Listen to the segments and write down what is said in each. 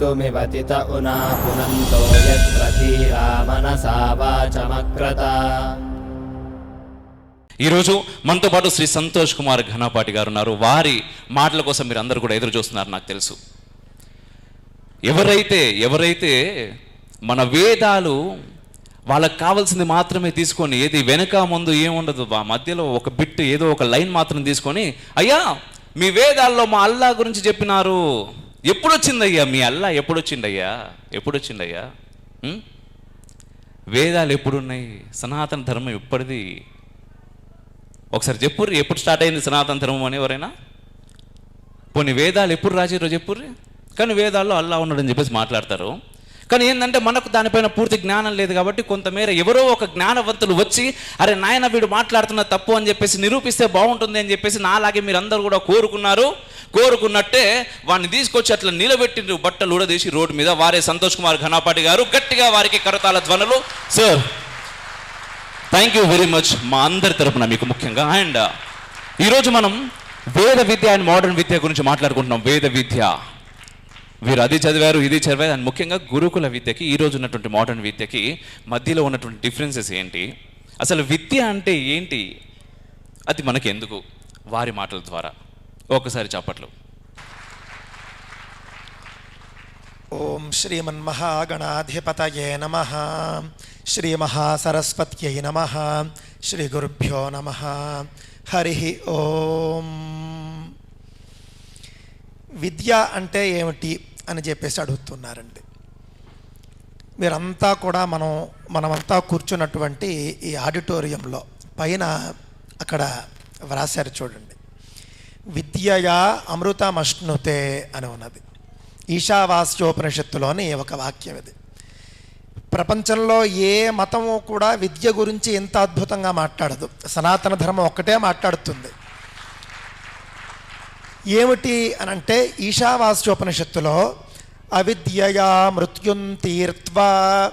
कर्तुमिवतित उना पुनन्तो यत्र धीरा मनसा वाचमक्रता ఈరోజు మనతో పాటు శ్రీ సంతోష్ కుమార్ ఘనపాటి గారు ఉన్నారు వారి మాటల కోసం మీరు అందరూ కూడా ఎదురు చూస్తున్నారు నాకు తెలుసు ఎవరైతే ఎవరైతే మన వేదాలు వాళ్ళకి కావాల్సింది మాత్రమే తీసుకొని ఏది వెనక ముందు ఏముండదు ఆ మధ్యలో ఒక బిట్ ఏదో ఒక లైన్ మాత్రం తీసుకొని అయ్యా మీ వేదాల్లో మా అల్లా గురించి చెప్పినారు ఎప్పుడు వచ్చిందయ్యా మీ అల్లా ఎప్పుడు వచ్చిందయ్యా ఎప్పుడు వచ్చిందయ్యా వేదాలు ఎప్పుడున్నాయి? సనాతన ధర్మం ఎప్పటిది? ఒకసారి చెప్పుర్రి ఎప్పుడు స్టార్ట్ అయింది సనాతన ధర్మం అని ఎవరైనా? పోనీ వేదాలు ఎప్పుడు రాజీరో చెప్పుర్రి? కానీ వేదాల్లో అల్లా ఉన్నాడని చెప్పేసి మాట్లాడతారు. కానీ ఏంటంటే మనకు దానిపైన పూర్తి జ్ఞానం లేదు కాబట్టి కొంతమేర ఎవరో ఒక జ్ఞానవంతులు వచ్చి అరే నాయన వీడు మాట్లాడుతున్న తప్పు అని చెప్పేసి నిరూపిస్తే బాగుంటుంది అని చెప్పేసి నాలాగే మీరు అందరూ కూడా కోరుకున్నారు. కోరుకున్నట్టే వాడిని తీసుకొచ్చి అట్లా నిలబెట్టిండ్రు బట్టలు ఊడదీసి రోడ్డు మీద. వారే సంతోష్ కుమార్ ఘనాపాటి గారు గట్టిగా వారికి కరతాల ధ్వనులు. Sir thank you very much మా అందరి తరపున మీకు ముఖ్యంగా. అండ్ uh, ఈరోజు మనం వేద విద్య అండ్ మోడర్న్ విద్య గురించి మాట్లాడుకుంటున్నాం. వేద విద్య. వీరు అది చదివారు ఇది చదివారు. అండ్ ముఖ్యంగా గురుకుల విద్యకి ఈ రోజు ఉన్నటువంటి మోడర్న్ విద్యకి మధ్యలో ఉన్నటువంటి డిఫరెన్సెస్ ఏంటి? అసలు విద్య అంటే ఏంటి? అది మనకి ఎందుకు వారి మాటల ద్వారా. ఒకసారి చప్పట్లు. ఓం శ్రీమన్మహాగణాధిపతయే నమ. శ్రీమహాసరస్వత్యై నమ. శ్రీగురుభ్యో నమ. హరి ఓం. విద్య అంటే ఏమిటి అని చెప్పేసి అడుగుతున్నారండి. మీరంతా కూడా మనం మనమంతా కూర్చున్నటువంటి ఈ ఆడిటోరియంలో పైన అక్కడ వ్రాశారు చూడండి. విద్యయా అమృతమష్ణుతే అని ఉన్నది. ఈశావాస్యోపనిషత్తులోని ఒక వాక్యం ఇది. ప్రపంచంలో ఏ మతము కూడా విద్య గురించి ఎంత అద్భుతంగా మాట్లాడదు. సనాతన ధర్మం ఒక్కటే మాట్లాడుతుంది. ఏమిటి అని అంటే ఈశావాస్యోపనిషత్తులో అవిద్యయా మృత్యుం తీర్త్వా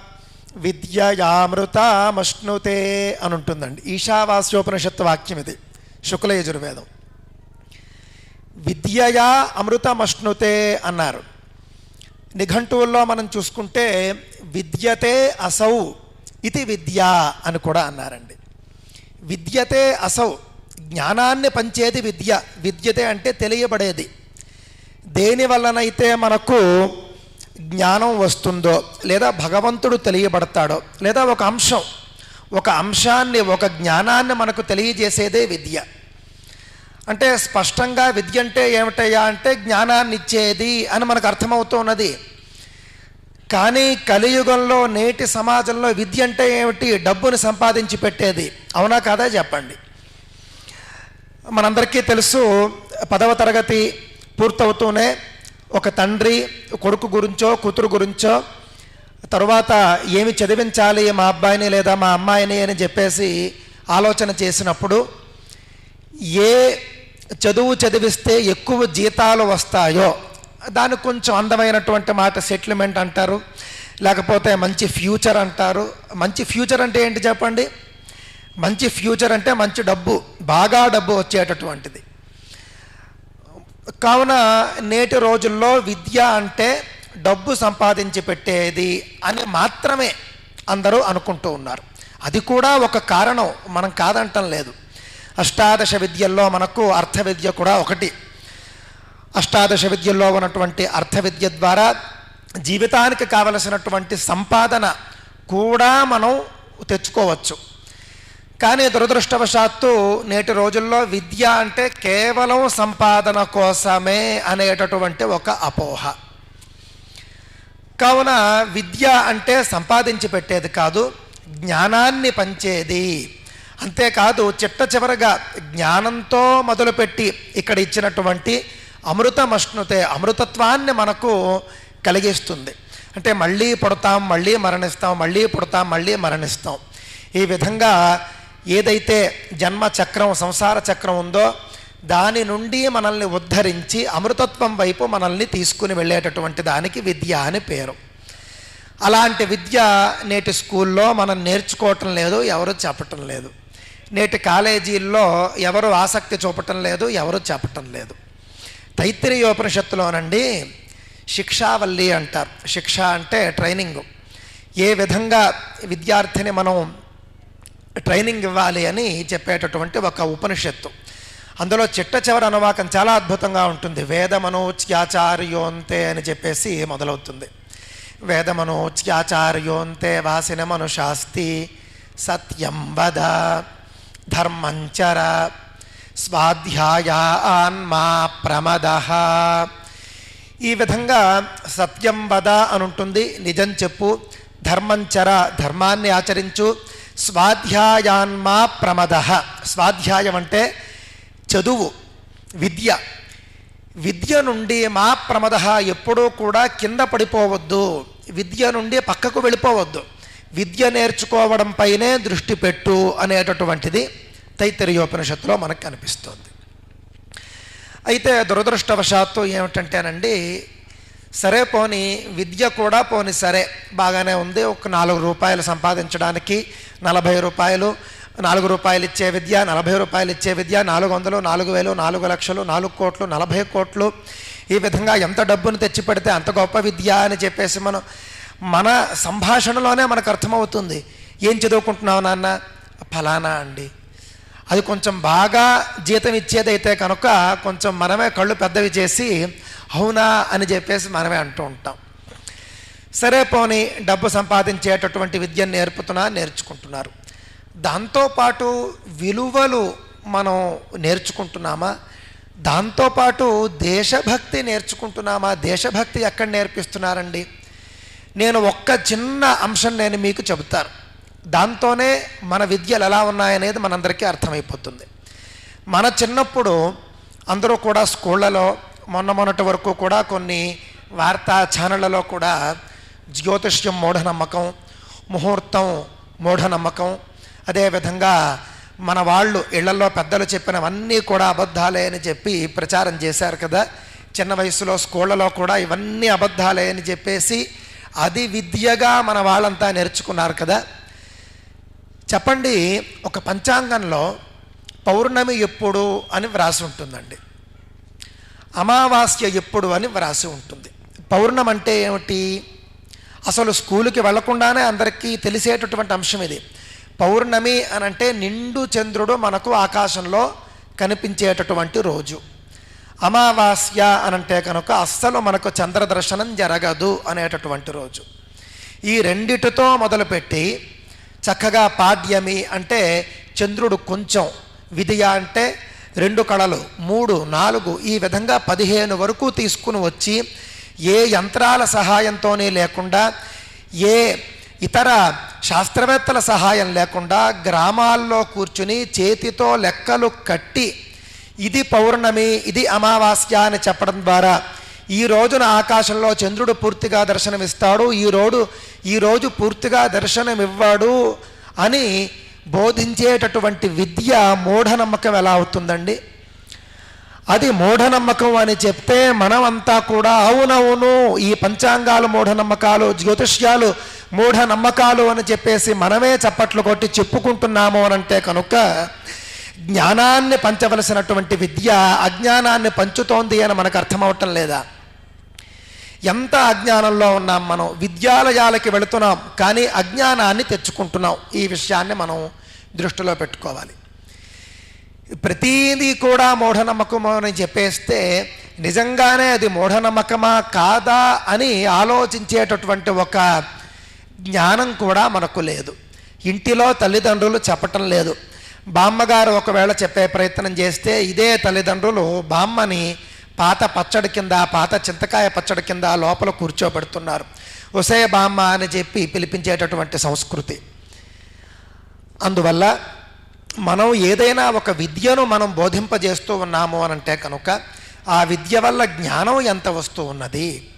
విద్యయామృతమశ్నుతే అని ఉంటుందండి. ఈశావాస్యోపనిషత్తు వాక్యం ఇది. శుక్ల యజుర్వేదం విద్యయా అమృతమశ్నుతే అన్నారు. నిఘంటువుల్లో మనం చూసుకుంటే విద్యతే అసౌ ఇది విద్య అని కూడా అన్నారండి. విద్యతే అసౌ జ్ఞానాన్ని పంచేది విద్య. విద్యతే అంటే తెలియబడేది. దేని వలనైతే మనకు జ్ఞానం వస్తుందో లేదా భగవంతుడు తెలియబడతాడో లేదా ఒక అంశం ఒక అంశాన్ని ఒక జ్ఞానాన్ని మనకు తెలియజేసేదే విద్య. అంటే స్పష్టంగా విద్య అంటే ఏమిటయ్యా అంటే జ్ఞానాన్ని ఇచ్చేది అని మనకు అర్థమవుతున్నది కానీ కలియుగంలో నేటి సమాజంలో విద్య అంటే ఏమిటి? డబ్బును సంపాదించి పెట్టేది. అవునా కాదా చెప్పండి. మనందరికీ తెలుసు పదవ తరగతి పూర్తవుతూనే ఒక తండ్రి కొడుకు గురించో కూతురు గురించో తరువాత ఏమి చదివించాలి మా అబ్బాయిని లేదా మా అమ్మాయిని అని చెప్పేసి ఆలోచన చేసినప్పుడు ఏ చదువు చదివిస్తే ఎక్కువ జీతాలు వస్తాయో దానికి కొంచెం అందమైనటువంటి మాట సెటిల్మెంట్ అంటారు లేకపోతే మంచి ఫ్యూచర్ అంటారు. మంచి ఫ్యూచర్ అంటే ఏంటి చెప్పండి? మంచి ఫ్యూచర్ అంటే మంచి డబ్బు బాగా డబ్బు వచ్చేటటువంటిది. కావున నేటి రోజుల్లో విద్య అంటే డబ్బు సంపాదించి పెట్టేది అని మాత్రమే అందరూ అనుకుంటూ ఉన్నారు. అది కూడా ఒక కారణం మనం కాదంటం లేదు. అష్టాదశ విద్యల్లో మనకు అర్థ విద్య కూడా ఒకటి. అష్టాదశ విద్యల్లో ఉన్నటువంటి అర్థ విద్య ద్వారా జీవితానికి కావలసినటువంటి సంపాదన కూడా మనం తెచ్చుకోవచ్చు. కానీ దురదృష్టవశాత్తు నేటి రోజుల్లో విద్య అంటే కేవలం సంపాదన కోసమే అనేటటువంటి ఒక అపోహ. కావున విద్య అంటే సంపాదించి పెట్టేది కాదు జ్ఞానాన్ని పంచేది. అంతేకాదు చిట్ట చివరగా జ్ఞానంతో మొదలుపెట్టి ఇక్కడ ఇచ్చినటువంటి అమృతమష్ణుతే అమృతత్వాన్ని మనకు కలిగిస్తుంది. అంటే మళ్ళీ పుడతాం మళ్ళీ మరణిస్తాం మళ్ళీ పుడతాం మళ్ళీ మరణిస్తాం. ఈ విధంగా ఏదైతే జన్మ చక్రం సంసార చక్రం ఉందో దాని నుండి మనల్ని ఉద్ధరించి అమృతత్వం వైపు మనల్ని తీసుకుని వెళ్ళేటటువంటి దానికి విద్య అని పేరు. అలాంటి విద్య నేటి స్కూల్లో మనం నేర్చుకోవటం లేదు ఎవరు చెప్పటం లేదు. నేటి కాలేజీల్లో ఎవరు ఆసక్తి చూపటం లేదు ఎవరు చెప్పటం లేదు. తైత్తిరీయోపనిషత్తులోనండి శిక్షావల్లి అంటారు. శిక్ష అంటే ట్రైనింగ్. ఏ విధంగా విద్యార్థిని మనం ట్రైనింగ్ ఇవ్వాలి అని చెప్పేటటువంటి ఒక ఉపనిషత్తు. అందులో చిట్ట చివరి అనువాకం చాలా అద్భుతంగా ఉంటుంది. వేదమనోచ్యాచార్యోంతే అని చెప్పేసి మొదలవుతుంది. వేదమనోచ్యాచార్యోంతే వాసిన మనుషాస్తి సత్యం వద. ధర్మంచర స్వాధ్యాయాన్మా ప్రమద ఈ విధంగా సత్యం వద అని ఉంటుంది నిజం చెప్పు. ధర్మంచర ధర్మాన్ని ఆచరించు. స్వాధ్యాయాన్మా ప్రమద. స్వాధ్యాయం అంటే చదువు విద్య. విద్య నుండి మా ప్రమద ఎప్పుడూ కూడా కింద పడిపోవద్దు. విద్య నుండి పక్కకు వెళ్ళిపోవద్దు. విద్య నేర్చుకోవడం పైనే దృష్టి పెట్టు అనేటటువంటిది తైతరియోపనిషత్తులో మనకు కనిపిస్తుంది. అయితే దురదృష్టవశాత్తు ఏమిటంటేనండి సరే పోని విద్య కూడా పోని సరే బాగానే ఉంది. ఒక నాలుగు రూపాయలు సంపాదించడానికి నలభై రూపాయలు నాలుగు రూపాయలు ఇచ్చే విద్య నలభై రూపాయలు ఇచ్చే విద్య నాలుగు వందలు నాలుగు వేలు నాలుగు లక్షలు నాలుగు కోట్లు నలభై కోట్లు. ఈ విధంగా ఎంత డబ్బును తెచ్చి పెడితే అంత గొప్ప విద్య అని చెప్పేసి మనం మన సంభాషణలోనే మనకు అర్థమవుతుంది. ఏం చదువుకుంటున్నావు నాన్న? ఫలానా అండి. అది కొంచెం బాగా జీతం ఇచ్చేదైతే కనుక కొంచెం మనమే కళ్ళు పెద్దవి చేసి అవునా అని చెప్పేసి మనమే అంటూ ఉంటాం. సరే పోని డబ్బు సంపాదించేటటువంటి విద్యను నేర్పుతున్నా నేర్చుకుంటున్నారు. దాంతోపాటు విలువలు మనం నేర్చుకుంటున్నామా? దాంతోపాటు దేశభక్తి నేర్చుకుంటున్నామా? దేశభక్తి ఎక్కడ నేర్పిస్తున్నారండి? నేను ఒక్క చిన్న అంశం నేను మీకు చెబుతాను. దాంతోనే మన విద్యలు ఎలా ఉన్నాయనేది మనందరికీ అర్థమైపోతుంది. మన చిన్నప్పుడు అందరూ కూడా స్కూళ్ళలో మొన్న మొన్నటి వరకు కూడా కొన్ని వార్తా ఛానళ్ళలో కూడా జ్యోతిష్యం మూఢనమ్మకం ముహూర్తం మూఢనమ్మకం అదేవిధంగా మన వాళ్ళు ఇళ్ళలో పెద్దలు చెప్పినవన్నీ కూడా అబద్ధాలే అని చెప్పి ప్రచారం చేశారు కదా. చిన్న వయసులో స్కూళ్ళలో కూడా ఇవన్నీ అబద్ధాలే అని చెప్పేసి అది విద్యగా మన వాళ్ళంతా నేర్చుకున్నారు కదా. చెప్పండి ఒక పంచాంగంలో పౌర్ణమి ఎప్పుడు అని వ్రాసి ఉంటుందండి. అమావాస్య ఎప్పుడు అని వ్రాసి ఉంటుంది. పౌర్ణమి అంటే ఏమిటి? అసలు స్కూలుకి వెళ్ళకుండానే అందరికీ తెలిసేటటువంటి అంశం ఇది. పౌర్ణమి అని అంటే నిండు చంద్రుడు మనకు ఆకాశంలో కనిపించేటటువంటి రోజు. అమావాస్య అనంటే కనుక అస్సలు మనకు చంద్రదర్శనం జరగదు అనేటటువంటి రోజు. ఈ రెండిటితో మొదలుపెట్టి చక్కగా పాడ్యమి అంటే చంద్రుడు కొంచెం విధియ అంటే రెండు కళలు మూడు నాలుగు ఈ విధంగా పదిహేను వరకు తీసుకుని వచ్చి ఏ యంత్రాల సహాయంతోనే లేకుండా ఏ ఇతర శాస్త్రవేత్తల సహాయం లేకుండా గ్రామాల్లో కూర్చుని చేతితో లెక్కలు కట్టి ఇది పౌర్ణమి ఇది అమావాస్య అని చెప్పడం ద్వారా ఈ రోజున ఆకాశంలో చంద్రుడు పూర్తిగా దర్శనమిస్తాడు. ఈ రోడు ఈ రోజు పూర్తిగా దర్శనమివ్వాడు అని బోధించేటటువంటి విద్య మూఢనమ్మకం ఎలా అవుతుందండి? అది మూఢనమ్మకం అని చెప్తే మనమంతా కూడా అవునవును ఈ పంచాంగాలు మూఢనమ్మకాలు జ్యోతిష్యాలు మూఢనమ్మకాలు అని చెప్పేసి మనమే చప్పట్లు కొట్టి చెప్పుకుంటున్నాము అని అంటే కనుక జ్ఞానాన్ని పంచవలసినటువంటి విద్య అజ్ఞానాన్ని పంచుతోంది అని మనకు అర్థమవటం లేదా? ఎంత అజ్ఞానంలో ఉన్నాం మనం? విద్యాలయాలకి వెళుతున్నాం కానీ అజ్ఞానాన్ని తెచ్చుకుంటున్నాం. ఈ విషయాన్ని మనం దృష్టిలో పెట్టుకోవాలి. ప్రతీది కూడా మూఢనమ్మకం అని చెప్పేస్తే నిజంగానే అది మూఢనమ్మకమా కాదా అని ఆలోచించేటటువంటి ఒక జ్ఞానం కూడా మనకు లేదు. ఇంటిలో తల్లిదండ్రులు చెప్పటం లేదు. బామ్మగారు ఒకవేళ చెప్పే ప్రయత్నం చేస్తే ఇదే తల్లిదండ్రులు బామ్మని పాత పచ్చడి కింద పాత చింతకాయ పచ్చడి కింద లోపల కూర్చోబెడుతున్నారు. ఒసే బామ్మ అని చెప్పి పిలిపించేటటువంటి సంస్కృతి. అందువల్ల మనం ఏదైనా ఒక విద్యను మనం బోధింపజేస్తూ ఉన్నాము అని అంటే కనుక ఆ విద్య వల్ల జ్ఞానం ఎంత వస్తూ ఉన్నది?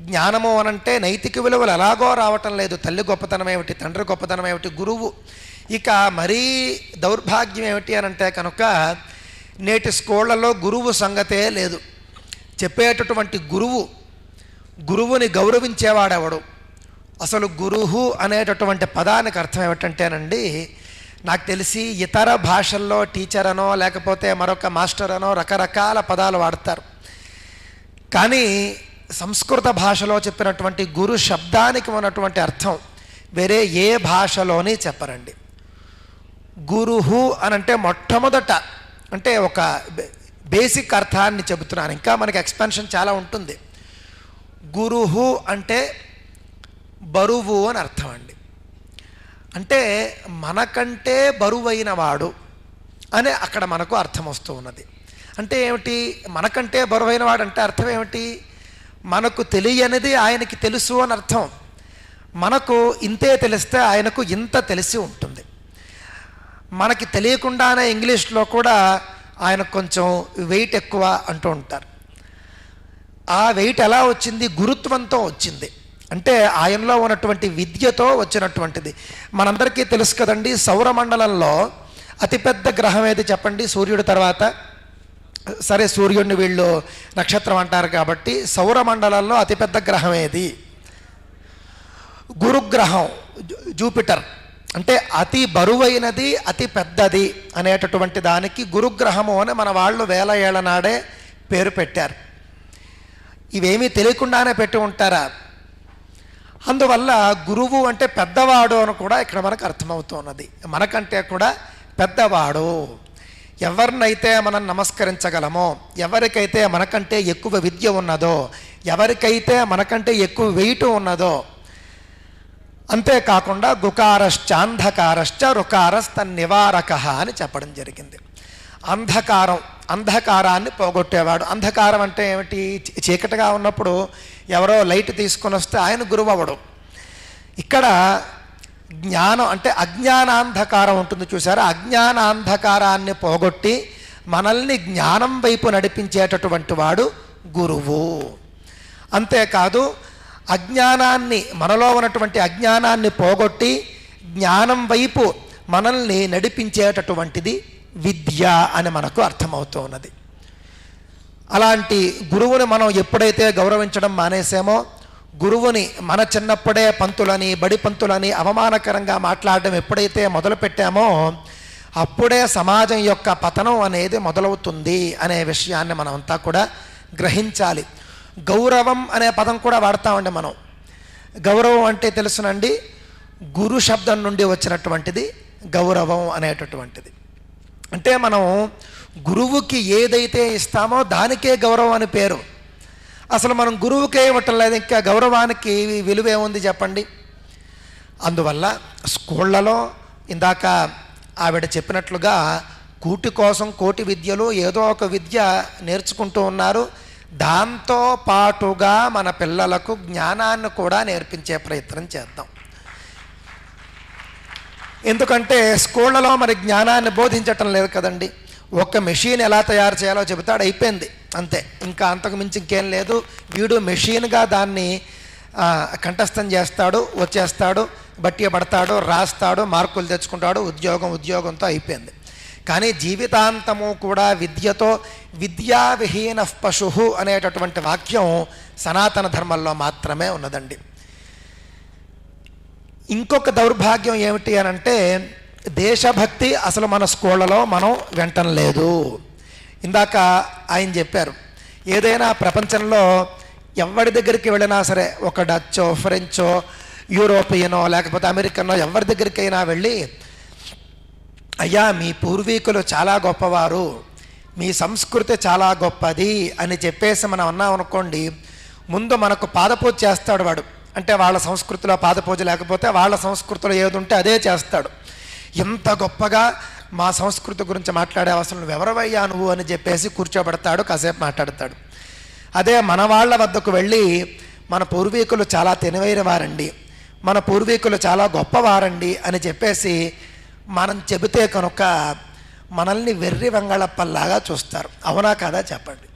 జ్ఞానము అనంటే నైతిక విలువలు ఎలాగో రావటం లేదు. తల్లి గొప్పతనం ఏమిటి తండ్రి గొప్పతనం ఏమిటి గురువు ఇక మరీ దౌర్భాగ్యం ఏమిటి అని అంటే కనుక నేటి స్కూళ్ళలో గురువు సంగతే లేదు. చెప్పేటటువంటి గురువు గురువుని గౌరవించేవాడెవడు? అసలు గురువు అనేటటువంటి పదానికి అర్థం ఏమిటంటేనండి నాకు తెలిసి ఇతర భాషల్లో టీచర్ అనో లేకపోతే మరొక మాస్టర్ అనో రకరకాల పదాలు వాడతారు. కానీ సంస్కృత భాషలో చెప్పినటువంటి గురు శబ్దానికి ఉన్నటువంటి అర్థం వేరే ఏ భాషలోని చెప్పరండి. గురుహు అని అంటే మొట్టమొదట అంటే ఒక బేసిక్ అర్థాన్ని చెబుతున్నాను. ఇంకా మనకి ఎక్స్పెన్షన్ చాలా ఉంటుంది. గురుహు అంటే బరువు అని అర్థం అండి. అంటే మనకంటే బరువైన వాడు అని అక్కడ మనకు అర్థం వస్తూ ఉన్నది. అంటే ఏమిటి? మనకంటే బరువైన వాడు అంటే అర్థం ఏమిటి? మనకు తెలియనిది ఆయనకి తెలుసు అని అర్థం. మనకు ఇంతే తెలిస్తే ఆయనకు ఇంత తెలిసి ఉంటుంది. మనకి తెలియకుండానే ఇంగ్లీష్లో కూడా ఆయన కొంచెం వెయిట్ ఎక్కువ అంటూ ఉంటారు. ఆ వెయిట్ ఎలా వచ్చింది? గురుత్వంతో వచ్చింది. అంటే ఆయనలో ఉన్నటువంటి విద్యతో వచ్చినటువంటిది. మనందరికీ తెలుసు కదండి సౌరమండలంలో అతిపెద్ద గ్రహం ఏది చెప్పండి? సూర్యుడి తర్వాత? సరే సూర్యుడిని వీళ్ళు నక్షత్రం అంటారు కాబట్టి సౌరమండలంలో అతిపెద్ద గ్రహం ఏది? గురుగ్రహం జూపిటర్. అంటే అతి బరువైనది అతి పెద్దది అనేటటువంటి దానికి గురుగ్రహము అని మన వాళ్ళు వేల ఏళ్ళ నాడే పేరు పెట్టారు. ఇవేమీ తెలియకుండానే పెట్టి ఉంటారా? అందువల్ల గురువు అంటే పెద్దవాడు అని కూడా ఇక్కడ మనకు అర్థమవుతున్నది. మనకంటే కూడా పెద్దవాడు. ఎవరినైతే మనం నమస్కరించగలమో ఎవరికైతే మనకంటే ఎక్కువ విద్య ఉన్నదో ఎవరికైతే మనకంటే ఎక్కువ వెయిట్ ఉన్నదో అంతేకాకుండా గుకారశ్చ అంధకారశ్చ నివారక అని చెప్పడం జరిగింది. అంధకారం అంధకారాన్ని పోగొట్టేవాడు. అంధకారం అంటే ఏమిటి? చీకటిగా ఉన్నప్పుడు ఎవరో లైట్ తీసుకొని వస్తే ఆయన గురువు అవ్వడు ఇక్కడ జ్ఞానం అంటే అజ్ఞానాంధకారం ఉంటుంది చూసారా? అజ్ఞానాంధకారాన్ని పోగొట్టి మనల్ని జ్ఞానం వైపు నడిపించేటటువంటి వాడు గురువు. అంతేకాదు అజ్ఞానాన్ని మనలో ఉన్నటువంటి అజ్ఞానాన్ని పోగొట్టి జ్ఞానం వైపు మనల్ని నడిపించేటటువంటిది విద్య అని మనకు అర్థమవుతూ ఉన్నది అలాంటి గురువుని మనం ఎప్పుడైతే గౌరవించడం మానేసామో గురువుని మన చిన్నప్పుడే పంతులని బడి పంతులని అవమానకరంగా మాట్లాడడం ఎప్పుడైతే మొదలుపెట్టామో అప్పుడే సమాజం యొక్క పతనం అనేది మొదలవుతుంది అనే విషయాన్ని మనమంతా కూడా గ్రహించాలి. గౌరవం అనే పదం కూడా వాడతామండి మనం. గౌరవం అంటే తెలుసునండి గురు శబ్దం నుండి వచ్చినటువంటిది గౌరవం అనేటటువంటిది. అంటే మనం గురువుకి ఏదైతే ఇస్తామో దానికే గౌరవం అని పేరు. అసలు మనం గురువుకే ఇవ్వటం లేదు ఇంకా గౌరవానికి విలువ ఏముంది చెప్పండి. అందువల్ల స్కూళ్ళలో ఇందాక ఆవిడ చెప్పినట్లుగా కూటి కోసం కోటి విద్యలు ఏదో ఒక విద్య నేర్చుకుంటూ ఉన్నారు. దాంతో పాటుగా మన పిల్లలకు జ్ఞానాన్ని కూడా నేర్పించే ప్రయత్నం చేద్దాం. ఎందుకంటే స్కూళ్ళలో మరి జ్ఞానాన్ని బోధించటం లేదు కదండి. ఒక మెషిన్ ఎలా తయారు చేయాలో చెబుతాడు అయిపోయింది. అంతే. ఇంకా అంతకు మించి ఇంకేం లేదు. వీడు మెషిన్గా దాన్ని కంఠస్థం చేస్తాడు వచ్చేస్తాడు బట్టి పడతాడు రాస్తాడు మార్కులు తెచ్చుకుంటాడు ఉద్యోగం ఉద్యోగంతో అయిపోయింది. కానీ జీవితాంతము కూడా విద్యతో విద్యావిహీన పశు అనేటటువంటి వాక్యం సనాతన ధర్మంలో మాత్రమే ఉన్నదండి. ఇంకొక దౌర్భాగ్యం ఏమిటి అని అంటే దేశభక్తి అసలు మన స్కూళ్ళలో మనం వింటం లేదు. ఇందాక ఆయన చెప్పారు ఏదైనా ప్రపంచంలో ఎవరి దగ్గరికి వెళ్ళినా సరే ఒక డచ్చో ఫ్రెంచో యూరోపియనో లేకపోతే అమెరికనో ఎవరి దగ్గరికైనా వెళ్ళి అయ్యా మీ పూర్వీకులు చాలా గొప్పవారు మీ సంస్కృతి చాలా గొప్పది అని చెప్పేసి మనం అన్నాం అనుకోండి ముందు మనకు పాదపూజ చేస్తాడు వాడు. అంటే వాళ్ళ సంస్కృతిలో పాదపూజ లేకపోతే వాళ్ళ సంస్కృతిలో ఏది ఉంటే అదే చేస్తాడు. ఎంత గొప్పగా మా సంస్కృతి గురించి మాట్లాడే అవసరం ఎవరవయ్యా నువ్వు అని చెప్పేసి కూర్చోబెడతాడు కాసేపు మాట్లాడతాడు. అదే మన వాళ్ళ వద్దకు వెళ్ళి మన పూర్వీకులు చాలా తెలివైన వారండి. మన పూర్వీకులు చాలా గొప్పవారండి అని చెప్పేసి మనం చెబితే కనుక మనల్ని వెర్రి వెంగళప్పల్లాగా చూస్తారు. అవునా కాదా చెప్పండి.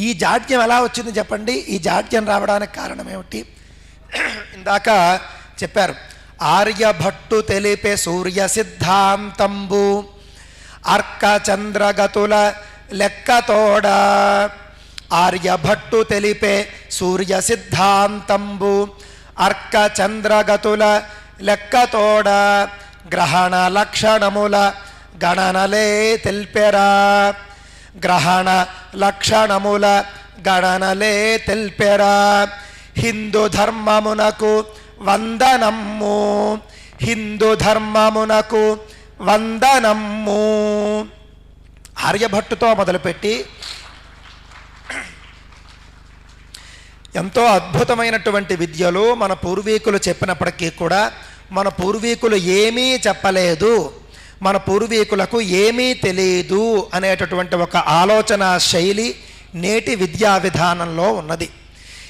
ఈ జాడ్యం ఎలా వచ్చింది చెప్పండి. ఈ జాడ్యం రావడానికి కారణం ఏమిటి? ఇందాక చెప్పారు ఆర్యభట్టు తెలిపే సూర్య సిద్ధాంతంబు అర్క చంద్రగతుల లెక్కతోడ ఆర్యభట్టు తెలిపే సూర్య సిద్ధాంతంబు అర్క చంద్రగతుల లెక్కతోడ గ్రహణ లక్షణముల గణనలే తెల్పెరా. గ్రహణ లక్షణముల గణనలే తెల్పెరా. హిందూ ధర్మమునకు వందనమ్ము హిందూ ధర్మమునకు వందనమ్ము ఆర్యభట్టుతో మొదలుపెట్టి ఎంతో అద్భుతమైనటువంటి విద్యలు మన పూర్వీకులు చెప్పినప్పటికీ కూడా మన పూర్వీకులు ఏమీ చెప్పలేదు. మన పూర్వీకులకు ఏమీ తెలియదు అనేటటువంటి ఒక ఆలోచన శైలి నేటి విద్యా విధానంలో ఉన్నది.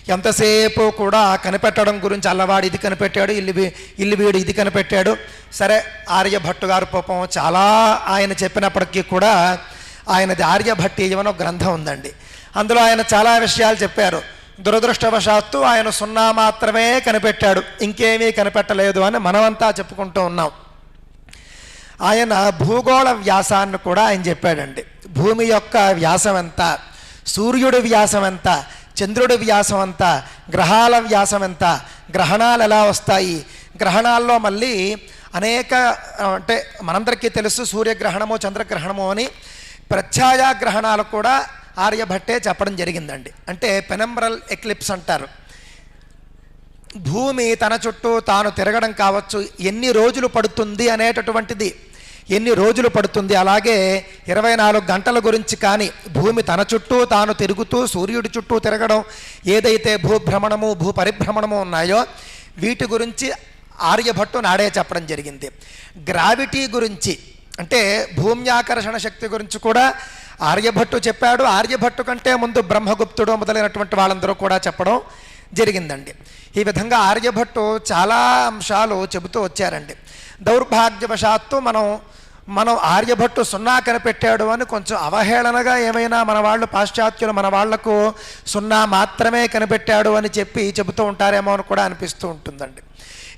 ఎంతసేపు కూడా కనిపెట్టడం గురించి అల్లవాడు ఇది కనిపెట్టాడు ఇల్లు ఇల్లు వీడు ఇది కనిపెట్టాడు. సరే ఆర్యభట్టు గారు పాపం చాలా ఆయన చెప్పినప్పటికీ కూడా ఆయనది ఆర్యభట్టీయం అని ఒక గ్రంథం ఉందండి. అందులో ఆయన చాలా విషయాలు చెప్పారు. దురదృష్టవశాత్తు ఆయన సున్నా మాత్రమే కనిపెట్టాడు. ఇంకేమీ కనిపెట్టలేదు అని మనమంతా చెప్పుకుంటూ ఉన్నాం. ఆయన భూగోళ వ్యాసాన్ని కూడా ఆయన చెప్పాడండి. భూమి యొక్క వ్యాసం ఎంత సూర్యుడి వ్యాసం ఎంత చంద్రుడి వ్యాసం ఎంత గ్రహాల వ్యాసం ఎంత గ్రహణాలు ఎలా వస్తాయి? గ్రహణాల్లో మళ్ళీ అనేక అంటే మనందరికీ తెలుసు సూర్యగ్రహణము చంద్రగ్రహణము అని ప్రత్యాయ గ్రహణాలు కూడా ఆర్యభట్టే చెప్పడం జరిగిందండి. అంటే పెనంబ్రల్ ఎక్లిప్స్ అంటారు. భూమి తన చుట్టూ తాను తిరగడం కావచ్చు ఎన్ని రోజులు పడుతుంది అనేటటువంటిది ఎన్ని రోజులు పడుతుంది అలాగే ఇరవై నాలుగు గంటల గురించి కానీ భూమి తన చుట్టూ తాను తిరుగుతూ సూర్యుడి చుట్టూ తిరగడం ఏదైతే భూభ్రమణము భూ పరిభ్రమణము ఉన్నాయో వీటి గురించి ఆర్యభట్టు నాడే చెప్పడం జరిగింది. గ్రావిటీ గురించి అంటే భూమ్యాకర్షణ శక్తి గురించి కూడా ఆర్యభట్టు చెప్పాడు. ఆర్యభట్టు కంటే ముందు బ్రహ్మగుప్తుడు మొదలైనటువంటి వాళ్ళందరూ కూడా చెప్పడం జరిగిందండి. ఈ విధంగా ఆర్యభట్టు చాలా అంశాలు చెబుతూ వచ్చారండి. దౌర్భాగ్యవశాత్తు మనం మనం ఆర్యభట్టు సున్నా కనిపెట్టాడు అని కొంచెం అవహేళనగా ఏమైనా మన వాళ్ళు పాశ్చాత్యులు మన వాళ్ళకు సున్నా మాత్రమే కనిపెట్టాడు అని చెప్పి చెబుతూ ఉంటారేమో అని కూడా అనిపిస్తూ ఉంటుందండి.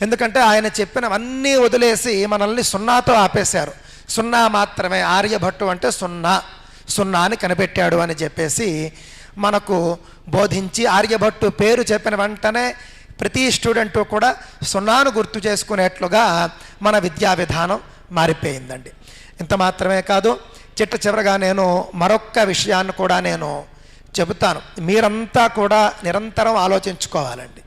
ఎందుకంటే ఆయన చెప్పినవన్నీ వదిలేసి మనల్ని సున్నాతో ఆపేశారు. సున్నా మాత్రమే ఆర్యభట్టు అంటే సున్నా. సున్నాని కనిపెట్టాడు అని చెప్పేసి మనకు బోధించి ఆర్యభట్టు పేరు చెప్పిన వెంటనే ప్రతి స్టూడెంట్ కూడా సున్నాను గుర్తు చేసుకునేట్లుగా మన విద్యా విధానం మారిపోయిందండి. ఇంత మాత్రమే కాదు చిట్ట చివరగా నేను మరొక్క విషయాన్ని కూడా నేను చెబుతాను. మీరంతా కూడా నిరంతరం ఆలోచించుకోవాలండి.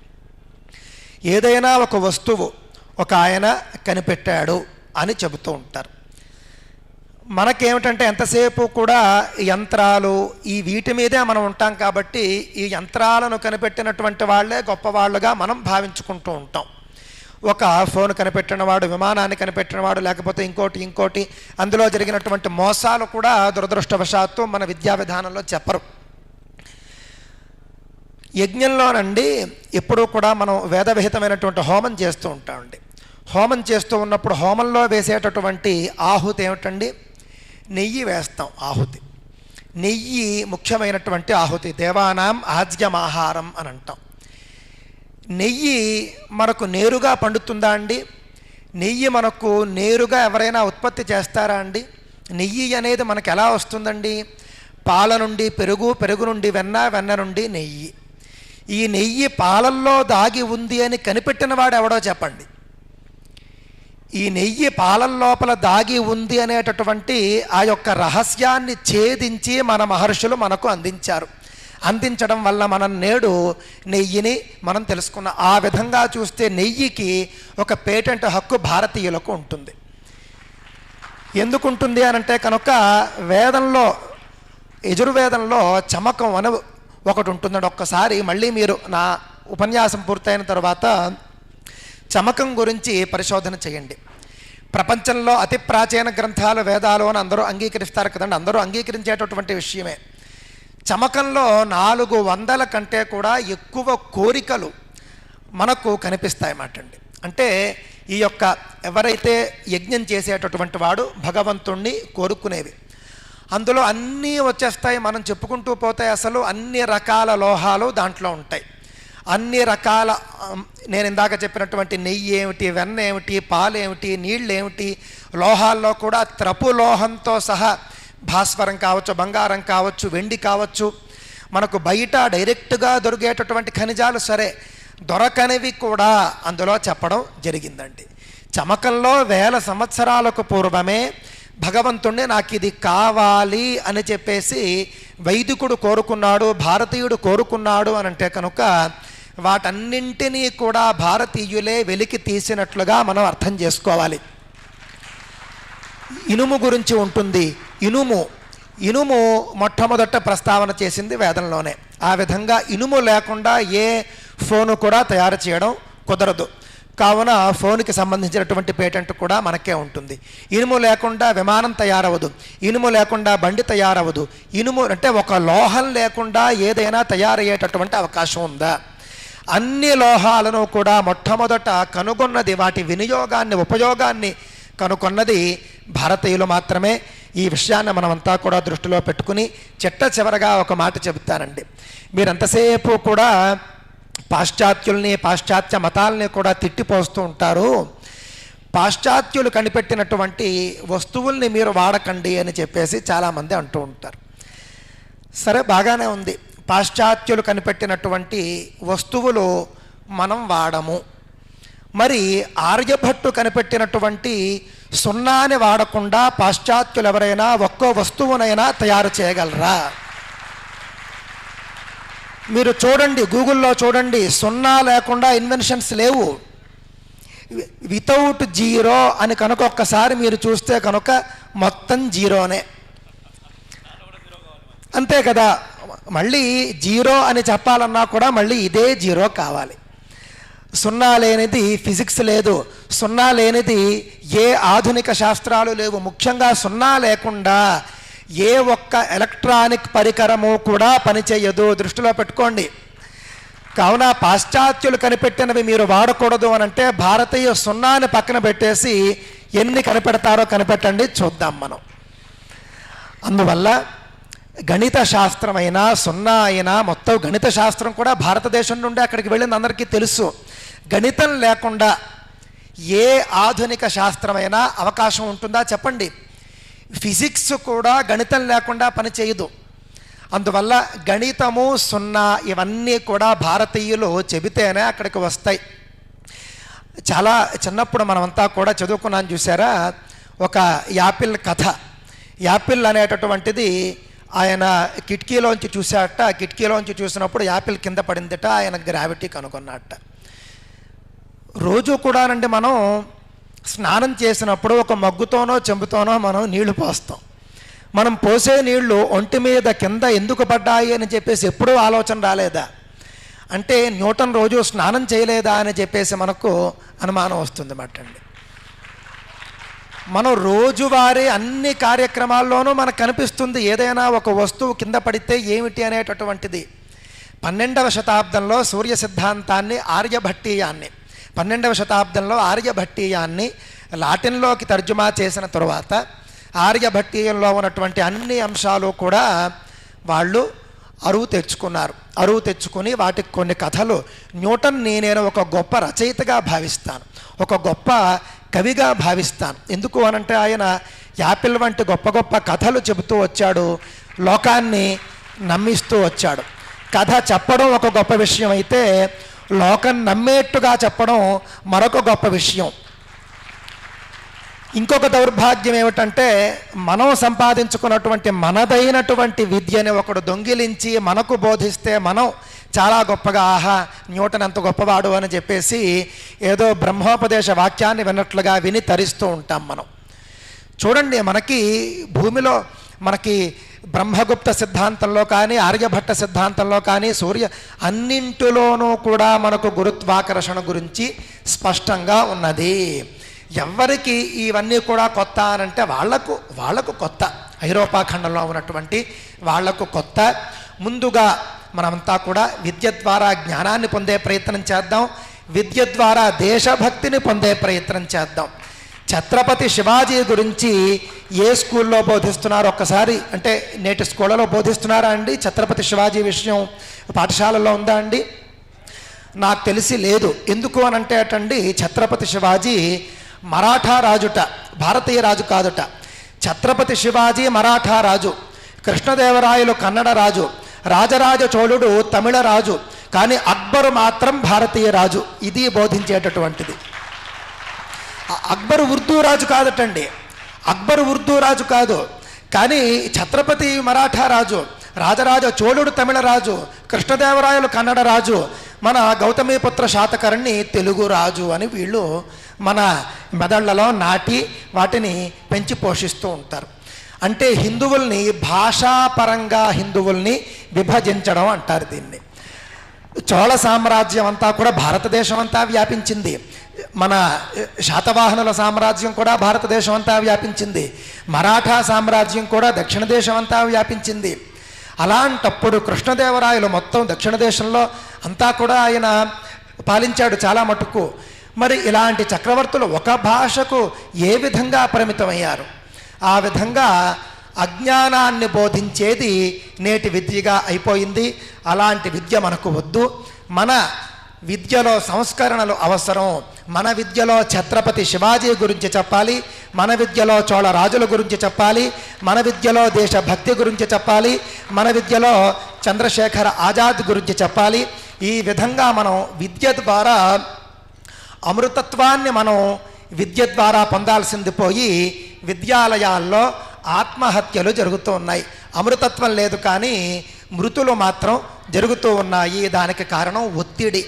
ఏదైనా ఒక వస్తువు ఒక ఆయన కనిపెట్టాడు అని చెబుతూ ఉంటారు. మనకేమిటంటే ఎంతసేపు కూడా యంత్రాలు ఈ వీటి మీదే మనం ఉంటాం కాబట్టి ఈ యంత్రాలను కనిపెట్టినటువంటి వాళ్ళే గొప్పవాళ్ళుగా మనం భావించుకుంటూ ఉంటాం. ఒక ఫోన్ కనిపెట్టినవాడు విమానాన్ని కనిపెట్టినవాడు లేకపోతే ఇంకోటి ఇంకోటి అందులో జరిగినటువంటి మోసాలు కూడా దురదృష్టవశాత్తు మన విద్యా విధానంలో చెప్పరు. యజ్ఞంలోనండి ఎప్పుడూ కూడా మనం వేదవిహితమైనటువంటి హోమం చేస్తూ ఉంటామండి. హోమం చేస్తూ ఉన్నప్పుడు హోమంలో వేసేటటువంటి ఆహుతి ఏమిటండి? నెయ్యి వేస్తాం ఆహుతి. నెయ్యి ముఖ్యమైనటువంటి ఆహుతి. దేవానాం ఆజ్యమాహారం అని అంటాం. నెయ్యి మనకు నేరుగా పండుతుందా అండి? నెయ్యి మనకు నేరుగా ఎవరైనా ఉత్పత్తి చేస్తారా అండి? నెయ్యి అనేది మనకు ఎలా వస్తుందండి? పాల నుండి పెరుగు పెరుగు నుండి వెన్న వెన్న నుండి నెయ్యి. ఈ నెయ్యి పాలల్లో దాగి ఉంది అని కనిపెట్టిన వాడు ఎవడో చెప్పండి. ఈ నెయ్యి పాలల లోపల దాగి ఉంది అనేటటువంటి ఆ యొక్క రహస్యాన్ని ఛేదించి మన మహర్షులు మనకు అందించారు. అందించడం వల్ల మనం నేడు నెయ్యిని మనం తెలుసుకున్న ఆ విధంగా చూస్తే నెయ్యికి ఒక పేటెంట్ హక్కు భారతీయులకు ఉంటుంది. ఎందుకు ఉంటుంది అని అంటే కనుక వేదంలో యజుర్వేదంలో చమకం అని ఒకటి ఉంటుందండి. ఒక్కసారి మళ్ళీ మీరు నా ఉపన్యాసం పూర్తయిన తర్వాత చమకం గురించి పరిశోధన చేయండి. ప్రపంచంలో అతి ప్రాచీన గ్రంథాలు వేదాలు అని అందరూ అంగీకరిస్తారు కదండి. అందరూ అంగీకరించేటటువంటి విషయమే. చమకంలో నాలుగు వందల కంటే కూడా ఎక్కువ కోరికలు మనకు కనిపిస్తాయి అన్నమాట అంటే ఈ యొక్క ఎవరైతే యజ్ఞం చేసేటటువంటి వాడు భగవంతుణ్ణి కోరుకునేవి. అందులో అన్నీ వచ్చేస్తాయి మనం చెప్పుకుంటూ పోతే అసలు అన్ని రకాల లోహాలు దాంట్లో ఉంటాయి. అన్ని రకాల నేను ఇందాక చెప్పినటువంటి నెయ్యి ఏమిటి వెన్న ఏమిటి పాలు ఏమిటి నీళ్ళు ఏమిటి లోహాల్లో కూడా త్రపు లోహంతో సహా భాస్వరం కావచ్చు బంగారం కావచ్చు వెండి కావచ్చు మనకు బయట డైరెక్ట్గా దొరికేటటువంటి ఖనిజాలు సరే దొరకనివి కూడా అందులో చెప్పడం జరిగిందండి. చమకంలో వేల సంవత్సరాలకు పూర్వమే భగవంతుణ్ణి నాకు ఇది కావాలి అని చెప్పేసి వైదికుడు కోరుకున్నాడు భారతీయుడు కోరుకున్నాడు అని అంటే కనుక వాటన్నింటినీ కూడా భారతీయులే వెలికి తీసినట్లుగా మనం అర్థం చేసుకోవాలి. ఇనుము గురించి ఉంటుంది. ఇనుము ఇనుము మొట్టమొదట ప్రస్తావన చేసింది వేదంలోనే. ఆ విధంగా ఇనుము లేకుండా ఏ ఫోను కూడా తయారు చేయడం కుదరదు. కావున ఫోన్కి సంబంధించినటువంటి పేటెంట్ కూడా మనకే ఉంటుంది. ఇనుము లేకుండా విమానం తయారవదు ఇనుము లేకుండా బండి తయారవదు ఇనుము అంటే ఒక లోహం లేకుండా ఏదైనా తయారయ్యేటటువంటి అవకాశం ఉందా? అన్ని లోహాలను కూడా మొట్టమొదట కనుగొన్నది వాటి వినియోగాన్ని ఉపయోగాన్ని కనుగొన్నది భారతీయులు మాత్రమే. ఈ విషయాన్ని మనమంతా కూడా దృష్టిలో పెట్టుకుని చిట్ట చివరగా ఒక మాట చెబుతానండి. మీరంతసేపు కూడా పాశ్చాత్యుల్ని పాశ్చాత్య మతాల్ని కూడా తిట్టిపోస్తూ ఉంటారు. పాశ్చాత్యులు కనిపెట్టినటువంటి వస్తువుల్ని మీరు వాడకండి అని చెప్పేసి చాలామంది అంటూ ఉంటారు. సరే బాగానే ఉంది. పాశ్చాత్యులు కనిపెట్టినటువంటి వస్తువులు మనం వాడము. మరి ఆర్యభట్టు కనిపెట్టినటువంటి సున్నాని వాడకుండా పాశ్చాత్యులు ఎవరైనా ఒక్కో వస్తువునైనా తయారు చేయగలరా? మీరు చూడండి గూగుల్లో చూడండి సున్నా లేకుండా ఇన్వెన్షన్స్ లేవు. వితౌట్ జీరో అని కనుక ఒక్కసారి మీరు చూస్తే కనుక మొత్తం జీరోనే. అంతే కదా. మళ్ళీ జీరో అని చెప్పాలన్నా కూడా మళ్ళీ ఇదే జీరో కావాలి. సున్నా లేనిది ఫిజిక్స్ లేదు. సున్నా లేనిది ఏ ఆధునిక శాస్త్రాలు లేవు. ముఖ్యంగా సున్నా లేకుండా ఏ ఒక్క ఎలక్ట్రానిక్ పరికరము కూడా పనిచేయదు. దృష్టిలో పెట్టుకోండి. కావున పాశ్చాత్యులు కనిపెట్టినవి మీరు వాడకూడదు అని అంటే భారతీయ సున్నాని పక్కన పెట్టేసి ఎన్ని కనిపెడతారో కనిపెట్టండి చూద్దాం మనం. అందువల్ల గణిత శాస్త్రం అయినా సున్నా అయినా మొత్తం గణిత శాస్త్రం కూడా భారతదేశం నుండి అక్కడికి వెళ్ళింది అందరికీ తెలుసు. గణితం లేకుండా ఏ ఆధునిక శాస్త్రమైనా అవకాశం ఉంటుందా చెప్పండి. ఫిజిక్స్ కూడా గణితం లేకుండా పనిచేయదు అందువల్ల గణితము సున్నా ఇవన్నీ కూడా భారతీయులు చెబితేనే అక్కడికి వస్తాయి. చాలా చిన్నప్పుడు మనమంతా కూడా చదువుకున్నాను చూసారా? ఒక యాపిల్ కథ. యాపిల్ అనేటటువంటిది ఆయన కిటికీలోంచి చూశాట కిటికీలోంచి చూసినప్పుడు యాపిల్ కింద పడిందిట. ఆయన గ్రావిటీ కనుగొన్నట్ట రోజు కూడానండి మనం స్నానం చేసినప్పుడు ఒక మగ్గుతోనో చెంబుతోనో మనం నీళ్ళు పోస్తాం. మనం పోసే నీళ్ళు ఒంటి మీద కింద ఎందుకు పడ్డాయి అని చెప్పేసి ఎప్పుడూ ఆలోచన రాలేదా? అంటే న్యూటన్ రోజు స్నానం చేయలేదా అని చెప్పేసి మనకు అనుమానం వస్తుంది మాట అండి మనం రోజువారీ అన్ని కార్యక్రమాల్లోనూ మనకు కనిపిస్తుంది ఏదైనా ఒక వస్తువు కింద పడితే ఏమిటి అనేటటువంటిది. పన్నెండవ శతాబ్దంలో సూర్య సిద్ధాంతాన్ని ఆర్యభట్టీయాన్ని పన్నెండవ శతాబ్దంలో ఆర్యభట్టీయాన్ని లాటిన్లోకి తర్జుమా చేసిన తరువాత ఆర్యభట్టీయంలో ఉన్నటువంటి అన్ని అంశాలు కూడా వాళ్ళు అరువు తెచ్చుకున్నారు. అరువు తెచ్చుకుని వాటికి కొన్ని కథలు. న్యూటన్ని నేను ఒక గొప్ప రచయితగా భావిస్తాను. ఒక గొప్ప కవిగా భావిస్తాను ఎందుకు అనంటే ఆయన యాపిల్ వంటి గొప్ప గొప్ప కథలు చెబుతూ వచ్చాడు. లోకాన్ని నమ్మిస్తూ వచ్చాడు. కథ చెప్పడం ఒక గొప్ప విషయం అయితే లోకం నమ్మేట్టుగా చెప్పడం మరొక గొప్ప విషయం. ఇంకొక దౌర్భాగ్యం ఏమిటంటే మనం సంపాదించుకున్నటువంటి మనదైనటువంటి విద్యని ఒకడు దొంగిలించి మనకు బోధిస్తే మనం చాలా గొప్పగా ఆహా న్యూటన్ అంత గొప్పవాడు అని చెప్పేసి ఏదో బ్రహ్మోపదేశ వాక్యాన్ని విన్నట్లుగా విని తరిస్తూ ఉంటాం మనం. చూడండి మనకి భూమిలో మనకి బ్రహ్మగుప్త సిద్ధాంతంలో కానీ ఆర్యభట్ట సిద్ధాంతంలో కానీ సూర్య అన్నింటిలోనూ కూడా మనకు గురుత్వాకర్షణ గురించి స్పష్టంగా ఉన్నది. ఎవరికి ఇవన్నీ కూడా కొత్త అనంటే వాళ్ళకు వాళ్ళకు కొత్త. ఐరోపా ఖండంలో ఉన్నటువంటి వాళ్ళకు కొత్త. ముందుగా మనమంతా కూడా విద్య ద్వారా జ్ఞానాన్ని పొందే ప్రయత్నం చేద్దాం. విద్య ద్వారా దేశభక్తిని పొందే ప్రయత్నం చేద్దాం. ఛత్రపతి శివాజీ గురించి ఏ స్కూల్లో బోధిస్తున్నారు? ఒక్కసారి అంటే నేటి స్కూళ్ళలో బోధిస్తున్నారా అండి? ఛత్రపతి శివాజీ విషయం పాఠశాలలో ఉందా అండి? నాకు తెలిసి లేదు. ఎందుకు అని అంటే అటండి ఛత్రపతి శివాజీ మరాఠా రాజుట భారతీయ రాజు కాదుట. ఛత్రపతి శివాజీ మరాఠా రాజు కృష్ణదేవరాయలు కన్నడ రాజు రాజరాజ చోళుడు తమిళ రాజు కానీ అక్బరు మాత్రం భారతీయ రాజు. ఇది బోధించేటటువంటిది. అక్బరు అక్బర్ ఉర్దూ రాజు కాదటండి. అక్బర్ ఉర్దూ రాజు కాదు. కానీ ఛత్రపతి మరాఠా రాజు రాజరాజ చోళుడు తమిళ రాజు కృష్ణదేవరాయలు కన్నడ రాజు మన గౌతమీపుత్ర శాతకర్ణి తెలుగు రాజు అని వీళ్ళు మన మెదళ్ళలో నాటి వాటిని పెంచి పోషిస్తూ ఉంటారు. అంటే హిందువుల్ని భాషాపరంగా హిందువుల్ని విభజించడం అంటారు దీన్ని. చోళ సామ్రాజ్యం అంతా కూడా భారతదేశం అంతా వ్యాపించింది. మన శాతవాహనుల సామ్రాజ్యం కూడా భారతదేశం అంతా వ్యాపించింది. మరాఠా సామ్రాజ్యం కూడా దక్షిణ దేశం అంతా వ్యాపించింది. అలాంటప్పుడు కృష్ణదేవరాయలు మొత్తం దక్షిణ దేశంలో అంతా కూడా ఆయన పాలించాడు చాలా మటుకు. మరి ఇలాంటి చక్రవర్తులు ఒక భాషకు ఏ విధంగా పరిమితమయ్యారు? ఆ విధంగా అజ్ఞానాన్ని బోధించేది నేటి విద్యగా అయిపోయింది. అలాంటి విద్య మనకు వద్దు. మన విద్యలో సంస్కరణలు అవసరం. మన విద్యలో ఛత్రపతి శివాజీ గురించి చెప్పాలి. మన విద్యలో చోళ రాజుల గురించి చెప్పాలి. మన విద్యలో దేశభక్తి గురించి చెప్పాలి. మన విద్యలో చంద్రశేఖర ఆజాద్ గురించి చెప్పాలి. ఈ విధంగా మనం విద్య ద్వారా అమృతత్వాన్ని మనం విద్య ద్వారా పొందాల్సింది పోయి విద్యాలయాల్లో ఆత్మహత్యలు జరుగుతూ ఉన్నాయి. అమృతత్వం లేదు కానీ మృతులు మాత్రం జరుగుతూ ఉన్నాయి. దానికి కారణం ఒత్తిడి.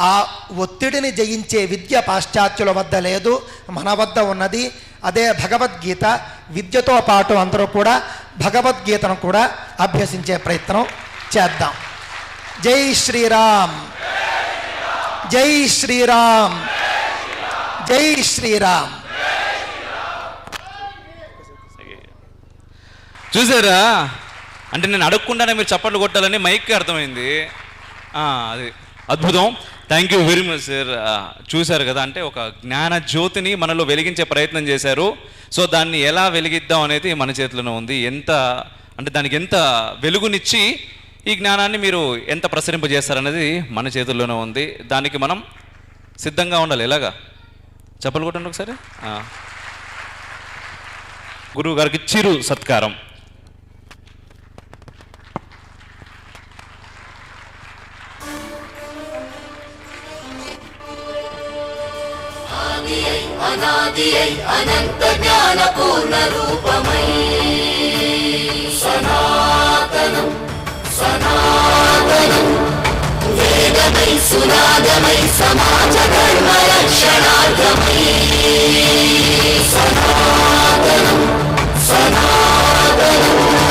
ఆ ఒత్తిడిని జయించే విద్య పాశ్చాత్యుల వద్ద లేదు మన వద్ద ఉన్నది. అదే భగవద్గీత. విద్యతో పాటు అందరూ కూడా భగవద్గీతను కూడా అభ్యసించే ప్రయత్నం చేద్దాం. జై శ్రీరామ్. జై శ్రీరామ్. జై శ్రీరామ్. చూసారా? అంటే నేను అడగకుండానే మీరు చప్పట్లు కొట్టాలని మైక్కి అర్థమైంది. అది అద్భుతం. Thank you very much sir చూశారు కదా అంటే ఒక జ్ఞాన జ్యోతిని మనలో వెలిగించే ప్రయత్నం చేశారు. సో దాన్ని ఎలా వెలిగిద్దాం అనేది మన చేతిలోనే ఉంది. ఎంత అంటే దానికి ఎంత వెలుగునిచ్చి ఈ జ్ఞానాన్ని మీరు ఎంత ప్రసరింపజేస్తారనేది మన చేతుల్లోనే ఉంది. దానికి మనం సిద్ధంగా ఉండాలి. ఎలాగా? చెప్పలు కొట్టండి ఒకసారి. గురువు గారికి చిరు సత్కారం. అనాదియై అనంత జ్ఞాన పూర్ణ రూపమై. సనాతనం సనాతనం. వేదమై సునాదమై సమాజ ధర్మ రక్షణార్థమై. సనాతనం సనాతనం.